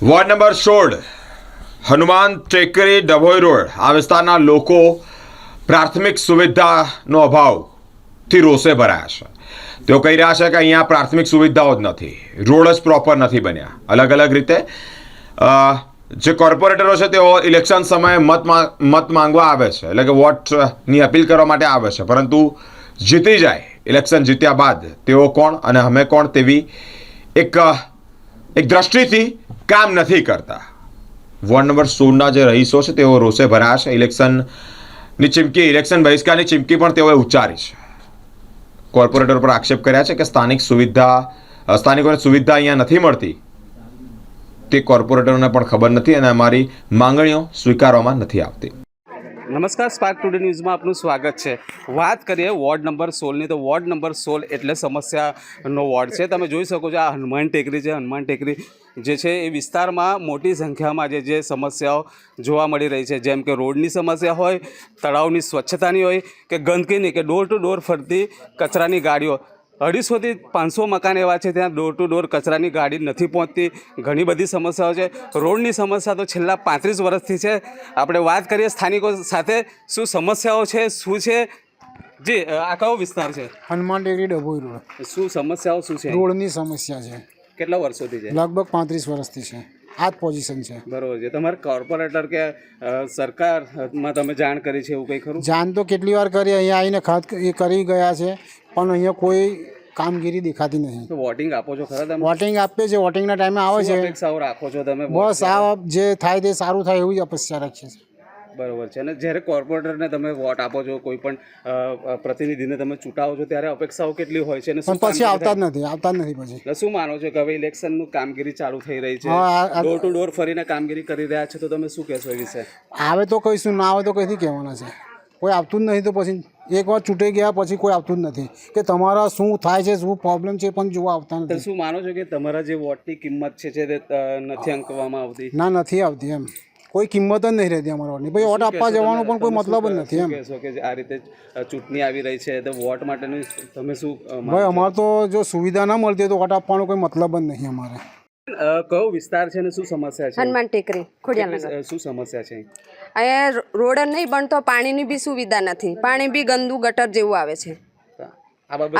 Ward number સોળ, હનુમાન ટેકરી, Dabhoi road. આ વિસ્તારના લોકો પ્રાથમિક સુવિધાનો અભાવથી રોષે ભરાયા છે. તેઓ કહી રહ્યા છે કે અહીંયા પ્રાથમિક સુવિધાઓ જ નથી. રોડ જ પ્રોપર નથી બન્યા. અલગ અલગ રીતે જે કોર્પોરેટરો છે તેઓ ઇલેક્શન સમયે મત મત માંગવા આવે છે. એટલે કે વોટની અપીલ કરવા માટે આવે છે. પરંતુ જીતી જાય, ઇલેક્શન જીત્યા બાદ તેઓ કોણ અને અમે કોણ તેવી એક એક દ્રષ્ટિથી કામ નથી કરતા. વોર્ડ નંબર સોળના જે રહીશો છે, તેઓ રોષે ભરાયા છે ઇલેક્શનની ચીમકી, ઇલેક્શન બહિષ્કારની ચીમકી પણ તેઓએ ઉચ્ચારી છે. કોર્પોરેટર પર આક્ષેપ કર્યા છે કે સ્થાનિક સુવિધા સ્થાનિકોને સુવિધા અહીંયા નથી મળતી. તે કોર્પોરેટરોને પણ ખબર નથી અને અમારી માંગણીઓ સ્વીકારવામાં નથી આવતી. નમસ્કાર સ્પાર્ક ટુડે ન્યૂઝમાં આપનું સ્વાગત છે. વાત કરીએ વોર્ડ નંબર સોળની. તો વોર્ડ નંબર સોળ એટલે સમસ્યાનો વોર્ડ છે. તમે જોઈ શકો છો આ હનુમાન ટેકરી છે. હનુમાન ટેકરી જે છે એ વિસ્તારમાં મોટી સંખ્યામાં જે જે સમસ્યાઓ જોવા મળી રહી છે. જેમ કે રોડની સમસ્યા હોય, તળાવની સ્વચ્છતાની હોય, કે ગંદકીની, કે ડોર ટુ ડોર ફરતી કચરાની ગાડીઓ. અઢીસોથી પાંચસો મકાન એવા છે ત્યાં ડોર ટુ ડોર કચરાની ગાડી નથી પહોંચતી. ઘણી બધી સમસ્યાઓ છે. રોડની સમસ્યા તો છેલ્લા પાંત્રીસ વર્ષથી છે. આપણે વાત કરીએ સ્થાનિકો સાથે શું સમસ્યાઓ છે શું છે? જી આ કયો વિસ્તાર છે? હનુમાન ટેકરી ડભોઈ રોડ. શું સમસ્યાઓ શું છે? રોડની સમસ્યા છે. કેટલા વર્ષોથી છે? લગભગ પાંત્રીસ વર્ષથી છે. આ જ પોઝિશન છે. બરોબર છે. તમારે કોર્પોરેટર કે સરકારમાં તમે જાણ કરી છે એવું કંઈ ખરું? જાણ તો કેટલી વાર કરી અહીંયા આવીને ખત એ કરી ગયા છે પણ અહીંયા કોઈ કામગીરી દેખાતી નથી તો વોટિંગ આપો છો ખરા તમે? વોટિંગ આપીએ છીએ વોટિંગના ટાઈમે આવે છે. રાખો છો તમે? બસ આ જે થાય તે સારું થાય એવું જ અપેક્ષા રાખીએ છીએ. બરોબર છે. અને જ્યારે કોર્પોરેટરને તમે વોટ આપો છો કોઈ પણ પ્રતિનિધિને તમે ચૂંટાવો છો ત્યારે અપેક્ષાઓ કેટલી હોય છે અને પણ પછી આવતા જ નથી આવતા જ નથી પછી. એટલે શું માનો છો કે હવે ઇલેક્શનનું કામગીરી ચાલુ થઈ રહી છે? ડોર ટુ ડોર ફરીને કામગીરી કરી રહ્યા છે તો તમે શું કહેશો એ વિશે? આવે તો કહીશું ના આવે તો કઈથી કહેવાના છે? કોઈ આવતું જ નથી તો પછી એકવાર ચૂંટાઈ ગયા પછી કોઈ આવતું જ નથી. કે તમારા શું થાય છે શું પ્રોબ્લેમ છે પણ જોવા આવતા નથી. શું માનો છો કે તમારા જે વોટની કિંમત છે તે, નથી અંકવામાં આવતી? ના નથી આવતી એમ. કોઈ કિંમત જ નહીં રહેતી અમારા વોટની ભાઈ વોટ આપવા જવાનો પણ કોઈ મતલબ જ નથી એમ. કહેશો કે આ રીતે ચૂંટણી આવી રહી છે? તો વોટ માટેની તમે શું ભાઈ અમારે તો જો સુવિધા ના મળતી હોય તો વોટ આપવાનો કોઈ મતલબ જ નહીં અમારે. કયો વિસ્તાર છે અને શું સમસ્યા છે? હનુમાન ટેકરી ખોડિયાનગર શું સમસ્યા છે? અહીંયા રોડ નહીં બનતો પાણીની બી સુવિધા નથી. પાણી બી ગંદુ ગટર જેવું આવે છે.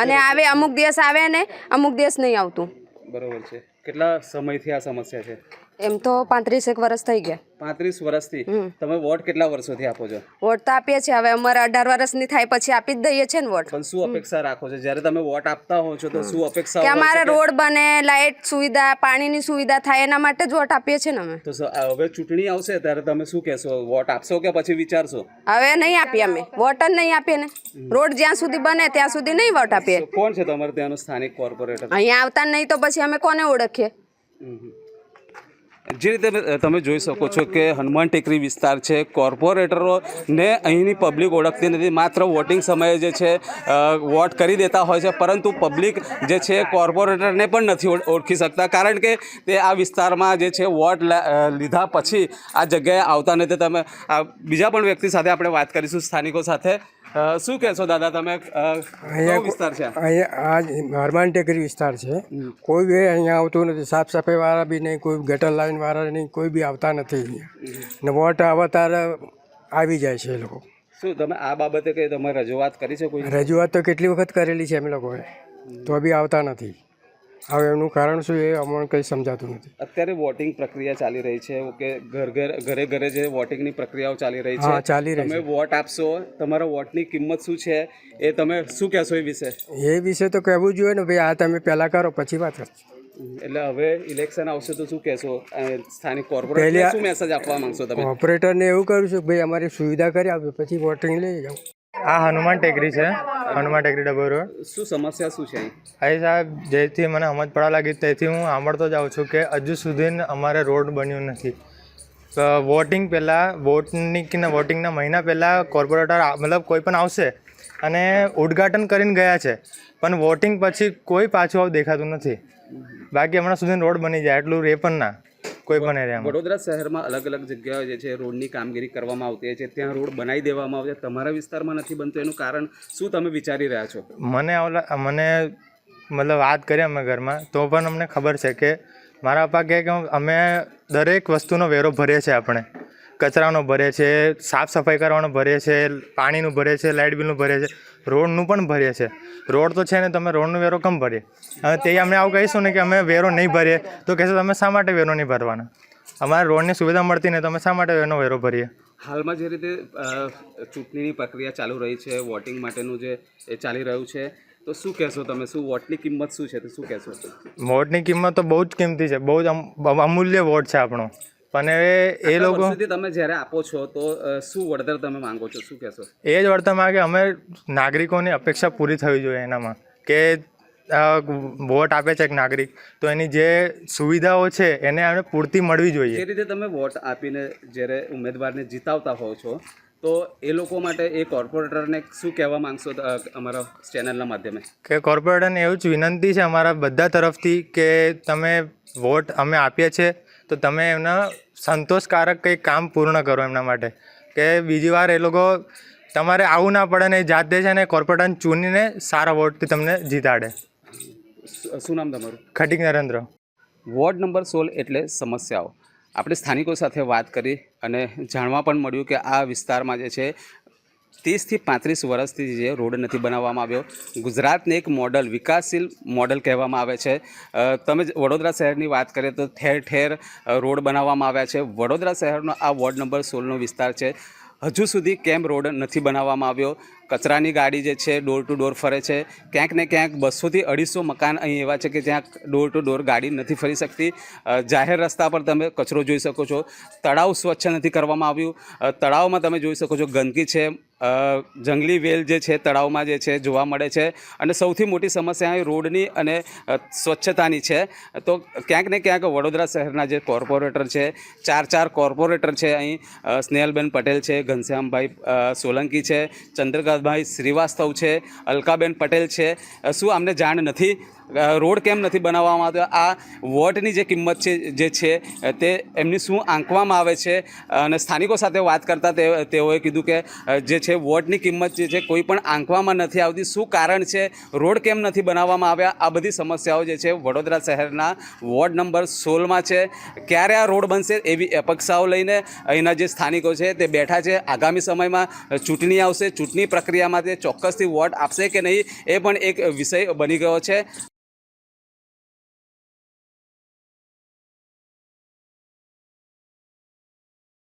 અને આવે અમુક દિવસ આવે ને અમુક દિવસ નહીં આવતું. બરોબર છે. કેટલા સમયથી આ સમસ્યા છે? એમ તો પાંત્રીસ એક વર્ષ થઈ ગયા. પાંત્રીસ વર્ષથી તમે વોટ કેટલા વર્ષોથી આપો છો? વોટ તો આપીએ છીએ. હવે અમારે અઢાર વર્ષની થાય પછી આપી જ દઈએ છીએ ને વોટ. પણ શું અપેક્ષા રાખો છો? જ્યારે તમે વોટ આપતા હો છો તો શું અપેક્ષા કે અમારે રોડ બને લાઇટ સુવિધા પાણીની સુવિધા થાય એના માટે જ વોટ આપીએ છીએ ને અમે. તો હવે ચૂંટણી આવશે ત્યારે તમે શું કહેશો? વોટ આપશો કે પછી વિચારશો? હવે નહીં આપીએ અમે. વોટ જ નહીં આપીએ ને. રોડ જ્યાં સુધી બને ત્યાં સુધી નહીં વોટ આપીએ. કોણ છે તમારે ત્યાંનું સ્થાનિક કોર્પોરેટર? અહીંયા આવતા નહીં તો પછી અમે કોને ઓળખીએ? જે રીતે તમે- જોઈ શકો છો કે હનુમાન ટેકરી વિસ્તાર છે. કોર્પોરેટરોને અહીંની પબ્લિક ઓળખતી નથી. માત્ર વોટિંગ સમયે જે છે વોટ કરી દેતા હોય છે પરંતુ પબ્લિક જે છે કોર્પોરેટરને પણ નથી ઓળખી શકતા. કારણ કે તે આ વિસ્તારમાં જે છે વોટ લીધા પછી આ જગ્યાએ આવતા નથી. તમે આ બીજા પણ વ્યક્તિ સાથે આપણે વાત કરીશું સ્થાનિકો સાથે. શું કહેશો દાદા તમે? અહીંયા વિસ્તાર છે? આ? અહીંયા આ હરમાન ટેકરી વિસ્તાર છે. કોઈ બી અહીંયા આવતું નથી. સાફ સફાઈવાળા બી નહીં કોઈ ગટર લાઈન વાળા નહીં કોઈ બી આવતા નથી. ને વોટ આવે ત્યારે આવી જાય છે એ લોકો. શું તમે આ બાબતે કઈ તમે રજૂઆત કરી છે કોઈ? રજૂઆત તો કેટલી વખત કરેલી છે એમ લોકોએ. તો બી આવતા નથી. હવે એમનું કારણ શું એ અમને કંઈ સમજાતું નથી. અત્યારે વોટિંગ પ્રક્રિયા ચાલી રહી છે કે ઘર ઘર ઘરે ઘરે જે વોટિંગની પ્રક્રિયાઓ ચાલી રહી છે. ચાલી રહી તમે વોટ આપશો તમારા વોટની કિંમત શું છે એ તમે શું કહેશો એ વિશે? એ વિશે તો કહેવું જોઈએ ને ભાઈ આ તમે પહેલાં કરો પછી વાત કરજો એટલે હવે ઇલેક્શન આવશે તો શું કહેશો? સ્થાનિક કોર્પોરેટ શું મેસેજ આપવા માંગશો તમે? ઓપરેટરને એવું કરું છું ભાઈ અમારી સુવિધા કરી આપજો પછી વોટિંગ લઈ જાઓ. આ હનુમાન ટેકરી છે હનુમાન ટેકરી ડબલ રોડ. શું સમસ્યા શું છે અહીં? અહીં સાહેબ જેથી મને સમજ પડવા લાગી તેથી હું સાંભળતો જાઉં છું કે હજુ સુધી અમારે રોડ બન્યું નથી. તો વોટિંગ પહેલાં વોટની વોટિંગના મહિના પહેલાં કોર્પોરેટર મતલબ કોઈ પણ આવશે અને ઉદ્ઘાટન કરીને ગયા છે. પણ વોટિંગ પછી કોઈ પાછું આવું દેખાતું નથી. બાકી હમણાં સુધી રોડ બની જાય એટલું રે પણ ના. કોઈ પણ એરિયામાં. વડોદરા શહેરમાં અલગ અલગ જગ્યાઓ જે છે રોડની કામગીરી કરવામાં આવતી હોય છે ત્યાં રોડ બનાવી દેવામાં આવે છે. તમારા વિસ્તારમાં નથી બનતો એનું કારણ શું તમે વિચારી રહ્યા છો? મને મને મતલબ વાત કરી અમે ઘરમાં તો પણ અમને ખબર છે કે મારા પપ્પા કહે કે અમે દરેક વસ્તુનો વેરો ભરીએ છીએ આપણે. કચરાનો ભરે છે સાફ સફાઈ કરવાનો ભરીએ છે પાણીનું ભરે છે લાઇટ બિલનું ભરે છે રોડનું પણ ભરીએ છે. રોડ તો છે ને તમે રોડનો વેરો કેમ ભરીએ? હવે તે અમે આવું કહીશું ને કે અમે વેરો નહીં ભરીએ તો કહેશો તમે શા માટે વેરો નહીં ભરવાના? અમારે રોડની સુવિધા મળતી ને તમે શા માટે એનો વેરો ભરીએ? હાલમાં જે રીતે ચૂંટણીની પ્રક્રિયા ચાલુ રહી છે વોટિંગ માટેનું જે એ ચાલી રહ્યું છે તો શું કહેશો તમે? શું વોટની કિંમત શું છે? તો શું કહેશો? વોટની કિંમત તો બહુ જ કિંમતી છે બહુ જ અમ- અમૂલ્ય વોટ છે આપણો. પણ હવે એ લોકો તમે જ્યારે આપો છો તો શું વળતર તમે માંગો છો? શું કહેશો? એ જ વળતર માંગે અમે નાગરિકોની અપેક્ષા પૂરી થવી જોઈએ એનામાં. કે વોટ આપે છે એક નાગરિક તો એની જે સુવિધાઓ છે એને આપણે પૂરતી મળવી જોઈએ. એ રીતે તમે વોટ આપીને જ્યારે ઉમેદવારને જીતાવતા હોવ છો તો એ લોકો માટે એ કોર્પોરેટરને શું કહેવા માંગશો અમારા ચેનલના માધ્યમે? કે કોર્પોરેટરને એવું જ વિનંતી છે અમારા બધા તરફથી કે તમે વોટ અમે આપીએ છીએ. તો તમે એમના સંતોષકારક કંઈક કામ પૂર્ણ કરો એમના માટે. કે બીજી વાર એ લોકો તમારે આવું ના પડે ને એ જાતે છે ને કોર્પોરેટરને ચૂનીને સારા વોટથી તમને જીતાડે. શું નામ તમારું? ખટીક નરેન્દ્ર. વોર્ડ નંબર સોળ એટલે સમસ્યાઓ. આપણે સ્થાનિકો સાથે વાત કરી અને જાણવા પણ મળ્યું કે આ વિસ્તારમાં જે છે ત્રીસથી પાંત્રીસ વર્ષથી જે રોડ નથી બનાવવામાં આવ્યો. ગુજરાતને એક મોડલ, વિકાસશીલ મોડલ કહેવામાં આવે છે. તમે વડોદરા શહેરની વાત કરીએ તો ઠેર ઠેર રોડ બનાવવામાં આવ્યા છે. વડોદરા શહેરનો આ વોર્ડ નંબર સોળનો વિસ્તાર છે. હજુ સુધી કેમ રોડ નથી બનાવવામાં આવ્યો? કચરાની ગાડી જે છે ડોર ટુ ડોર ફરે છે. ક્યાંક ને ક્યાંક બસોથી અઢીસો મકાન અહીં એવા છે કે જ્યાં ડોર ટુ ડોર ગાડી નથી ફરી શકતી. જાહેર રસ્તા પર તમે કચરો જોઈ શકો છો. તળાવ સ્વચ્છ નથી કરવામાં આવ્યું. તળાવમાં તમે જોઈ શકો છો ગંદકી છે. જંગલી વેલ જે છે તળાવમાં જે છે જોવા મળે છે. અને સૌથી મોટી સમસ્યા અહીં રોડની અને સ્વચ્છતાની છે. તો ક્યાંક ને ક્યાંક વડોદરા શહેરના જે કોર્પોરેટર છે, ચાર ચાર કોર્પોરેટર છે અહીં. સ્નેહલબેન પટેલ છે, ઘનશ્યામભાઈ સોલંકી છે ચંદ્રકાંતભાઈ શ્રીવાસ્તવ છે અલકાબેન પટેલ છે. શું અમને જાણ નથી? રોડ કેમ નથી બનાવવામાં આવતો આ વોટની જે કિંમત છે, જે છે તે એમની શું આંકવામાં આવે છે? અને સ્થાનિકો સાથે વાત કરતા તેઓએ કીધું કે જે છે, વોટની કિંમત જે છે, કોઈ પણ આંકવામાં નથી આવતી. શું કારણ છે? રોડ કેમ નથી બનાવવામાં આવ્યા? આ બધી સમસ્યાઓ જે છે, વડોદરા શહેરના વોર્ડ નંબર સોળમાં છે. ક્યારે આ રોડ બનશે એવી અપેક્ષાઓ લઈને અહીંના જે સ્થાનિકો છે, તે બેઠા છે. આગામી સમયમાં ચૂંટણી આવશે. ચૂંટણી પ્રક્રિયામાં તે ચોક્કસથી વોટ આપશે કે નહીં, એ પણ એક વિષય બની ગયો છે.